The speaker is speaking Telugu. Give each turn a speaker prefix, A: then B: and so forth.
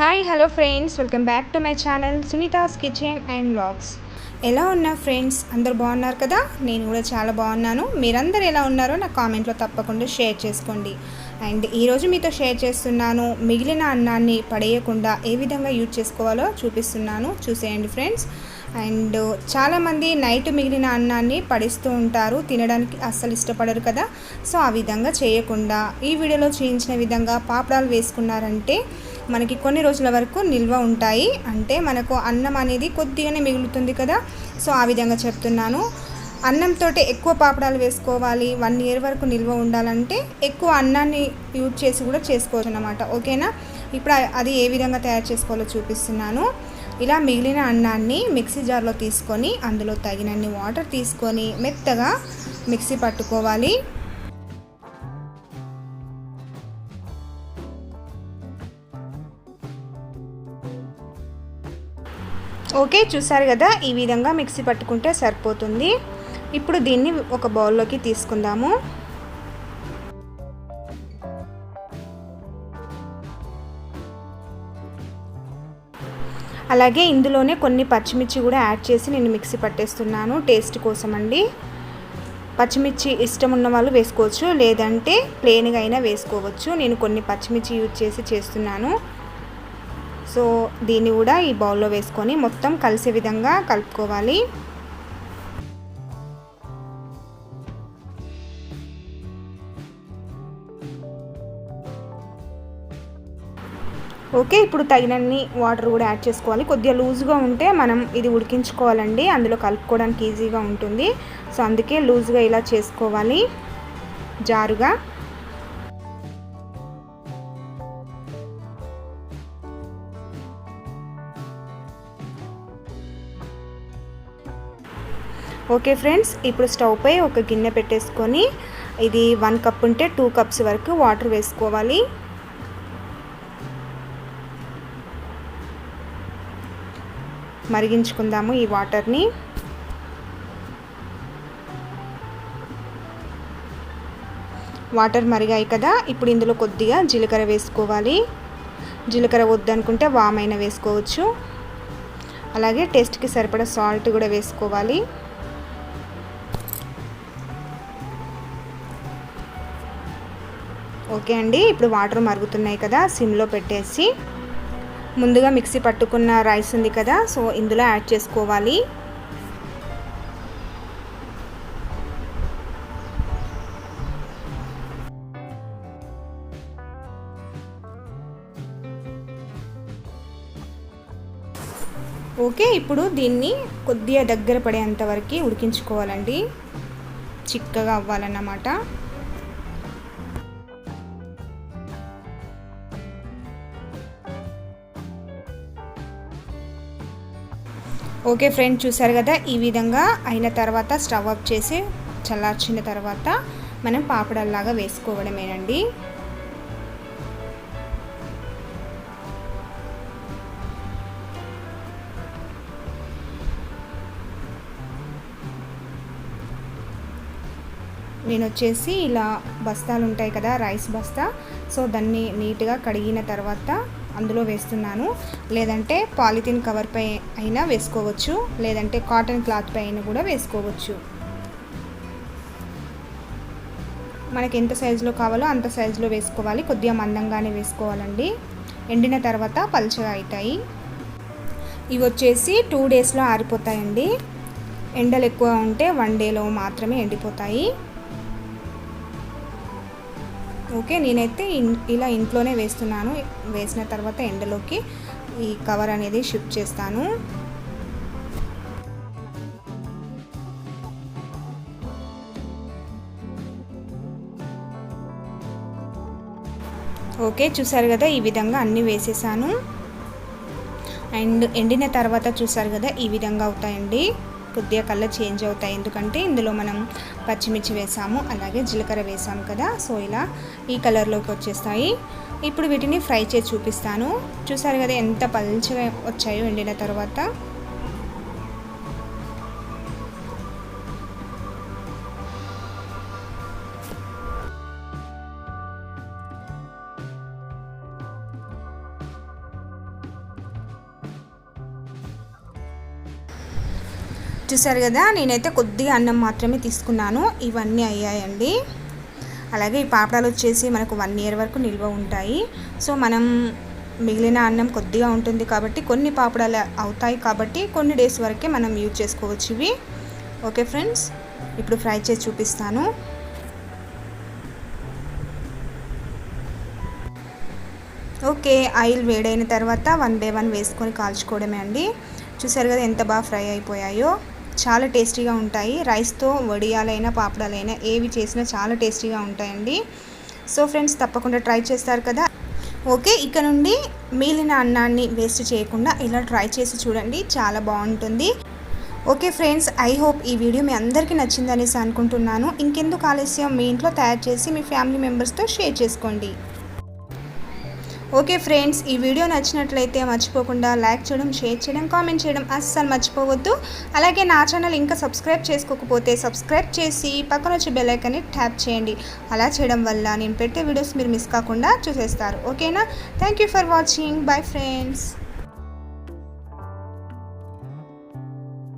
A: Hi hello friends welcome back to my channel Sunitha's kitchen and vlogs ఎలా ఉన్నా ఫ్రెండ్స్ అందరు బాగున్నారు కదా? నేను కూడా చాలా బాగున్నాను. మీరందరూ ఎలా ఉన్నారో నా కామెంట్లో తప్పకుండా షేర్ చేసుకోండి. అండ్ ఈరోజు మీతో షేర్ చేస్తున్నాను మిగిలిన అన్నాన్ని పడేయకుండా ఏ విధంగా యూజ్ చేసుకోవాలో చూపిస్తున్నాను. చూసేయండి ఫ్రెండ్స్ అండ్ చాలామంది నైట్ మిగిలిన అన్నాన్ని పడిస్తూ ఉంటారు తినడానికి అస్సలు ఇష్టపడరు కదా? సో ఆ విధంగా చేయకుండా ఈ వీడియోలో చూపించిన విధంగా పాపడాలు వేసుకున్నారంటే మనకి కొన్ని రోజుల వరకు నిల్వ ఉంటాయి. అంటే మనకు అన్నం అనేది కొద్దిగానే మిగులుతుంది కదా. సో ఆ విధంగా చెప్తున్నాను. అన్నంతో ఎక్కువ పాపడాలు వేసుకోవాలి. వన్ ఇయర్ వరకు నిల్వ ఉండాలంటే ఎక్కువ అన్నాన్ని యూజ్ చేసి కూడా చేసుకోవచ్చు అనమాట ఓకేనా? ఇప్పుడు అది ఏ విధంగా తయారు చేసుకోవాలో చూపిస్తున్నాను. ఇలా మిగిలిన అన్నాన్ని మిక్సీ జార్లో తీసుకొని అందులో తగినన్ని వాటర్ తీసుకొని మెత్తగా మిక్సీ పట్టుకోవాలి. ఓకే చూసారు కదా? ఈ విధంగా మిక్సీ పట్టుకుంటే సరిపోతుంది. ఇప్పుడు దీన్ని ఒక బౌల్లోకి తీసుకుందాము. అలాగే ఇందులోనే కొన్ని పచ్చిమిర్చి కూడా యాడ్ చేసి నేను మిక్సీ పట్టేస్తున్నాను. టేస్ట్ కోసం అండి పచ్చిమిర్చి ఇష్టం ఉన్న వాళ్ళు వేసుకోవచ్చు లేదంటే ప్లెయిన్గా అయినా వేసుకోవచ్చు. నేను కొన్ని పచ్చిమిర్చి యూజ్ చేసి చేస్తున్నాను. సో దీన్ని కూడా ఈ బౌల్లో వేసుకొని మొత్తం కలిసే విధంగా కలుపుకోవాలి. ఓకే ఇప్పుడు తగినన్ని వాటర్ కూడా యాడ్ చేసుకోవాలి. కొద్దిగా లూజ్గా ఉంటే మనం ఇది ఉడికించుకోవాలండి. అందులో కలుపుకోవడానికి ఈజీగా ఉంటుంది. సో అందుకే లూజ్గా ఇలా చేసుకోవాలి జారుగా. ఓకే ఫ్రెండ్స్ ఇప్పుడు స్టవ్ పై ఒక గిన్నె పెట్టేసుకొని ఇది వన్ కప్ ఉంటే టూ కప్స్ వరకు వాటర్ వేసుకోవాలి. మరిగించుకుందాము ఈ వాటర్ని. వాటర్ మరిగాయి కదా ఇప్పుడు ఇందులో కొద్దిగా జీలకర్ర వేసుకోవాలి. జీలకర్ర వద్దనుకుంటే వామైనా వేసుకోవచ్చు. అలాగే టేస్ట్కి సరిపడా సాల్ట్ కూడా వేసుకోవాలి. ఓకే అండి ఇప్పుడు వాటర్ మరుగుతున్నాయి కదా సిమ్లో పెట్టేసి. ముందుగా మిక్సీ పట్టుకున్న రైస్ ఉంది కదా సో ఇందులో యాడ్ చేసుకోవాలి. ఓకే ఇప్పుడు దీన్ని కొద్దిగా దగ్గర పడేంత వరకు ఉడికించుకోవాలండి. చిక్కగా అవ్వాలన్నమాట. ఓకే ఫ్రెండ్ చూసారు కదా? ఈ విధంగా అయిన తర్వాత స్టవ్ ఆఫ్ చేసి చల్లార్చిన తర్వాత మనం పాపడల్లాగా వేసుకోవడమేనండి. నేను వచ్చేసి ఇలా బస్తాలు ఉంటాయి కదా రైస్ బస్తా. సో దాన్ని నీట్గా కడిగిన తర్వాత అందులో వేస్తున్నాను. లేదంటే పాలిథిన్ కవర్పై అయినా వేసుకోవచ్చు. లేదంటే కాటన్ క్లాత్ అయినా కూడా వేసుకోవచ్చు. మనకి ఎంత సైజులో కావాలో అంత సైజులో వేసుకోవాలి. కొద్దిగా మందంగానే వేసుకోవాలండి. ఎండిన తర్వాత పలుచగా అవుతాయి. ఇవి వచ్చేసి టూ డేస్లో ఆరిపోతాయండి. ఎండలు ఎక్కువ ఉంటే వన్ డేలో మాత్రమే ఎండిపోతాయి. ఓకే నేనైతే ఇలా ఇంట్లోనే వేస్తున్నాను. వేసిన తర్వాత ఎండలోకి ఈ కవర్ అనేది షిఫ్ట్ చేస్తాను. ఓకే చూసారు కదా ఈ విధంగా అన్నీ వేసేసాను. అండ్ ఎండిన తర్వాత చూసారు కదా ఈ విధంగా అవుతాయండి. కొద్దిగా కలర్ చేంజ్ అవుతాయి. ఎందుకంటే ఇందులో మనం పచ్చిమిర్చి వేసాము అలాగే జీలకర్ర వేసాము కదా. సో ఇలా ఈ కలర్లోకి వచ్చేస్తాయి. ఇప్పుడు వీటిని ఫ్రై చేసి చూపిస్తాను. చూసారు కదా ఎంత పల్చగా వచ్చాయో ఎండిన తర్వాత. చూసారు కదా నేనైతే కొద్దిగా అన్నం మాత్రమే తీసుకున్నాను. ఇవన్నీ అయ్యాయండి. అలాగే ఈ పాపడాలు వచ్చేసి మనకు వన్ ఇయర్ వరకు నిల్వ ఉంటాయి. సో మనం మిగిలిన అన్నం కొద్దిగా ఉంటుంది కాబట్టి కొన్ని పాపడాలు అవుతాయి కాబట్టి కొన్ని డేస్ వరకే మనం యూజ్ చేసుకోవచ్చు ఇవి. ఓకే ఫ్రెండ్స్ ఇప్పుడు ఫ్రై చేసి చూపిస్తాను. ఓకే ఆయిల్ వేడైన తర్వాత వన్ బై వన్ వేసుకొని కాల్చుకోవడమే అండి. చూసారు కదా ఎంత బాగా ఫ్రై అయిపోయాయో. చాలా టేస్టీగా ఉంటాయి. రైస్తో వడియాలైనా పాపడాలైనా ఏవి చేసినా చాలా టేస్టీగా ఉంటాయండి. సో ఫ్రెండ్స్ తప్పకుండా ట్రై చేస్తారు కదా. ఓకే ఇక నుండి మిగిలిన అన్నాన్ని వేస్ట్ చేయకుండా ఇలా ట్రై చేసి చూడండి. చాలా బాగుంటుంది. ఓకే ఫ్రెండ్స్ ఐ హోప్ ఈ వీడియో మీ అందరికీ నచ్చిందనేసి అనుకుంటున్నాను. ఇంకెందుకు ఆలస్యం? మీ ఇంట్లో తయారు చేసి మీ ఫ్యామిలీ మెంబర్స్తో షేర్ చేసుకోండి. ఓకే ఫ్రెండ్స్ ఈ వీడియో నచ్చినట్లయితే మర్చిపోకుండా లైక్ చేయడం షేర్ చేయడం కామెంట్ చేయడం అస్సలు మర్చిపోవద్దు. అలాగే నా ఛానల్ ఇంకా సబ్స్క్రైబ్ చేసుకోకపోతే సబ్స్క్రైబ్ చేసి పక్కన వచ్చి బెల్లైకన్ని ట్యాప్ చేయండి. అలా చేయడం వల్ల నేను పెట్టే వీడియోస్ మీరు మిస్ కాకుండా చూసేస్తారు. ఓకేనా? Thank you for watching bye friends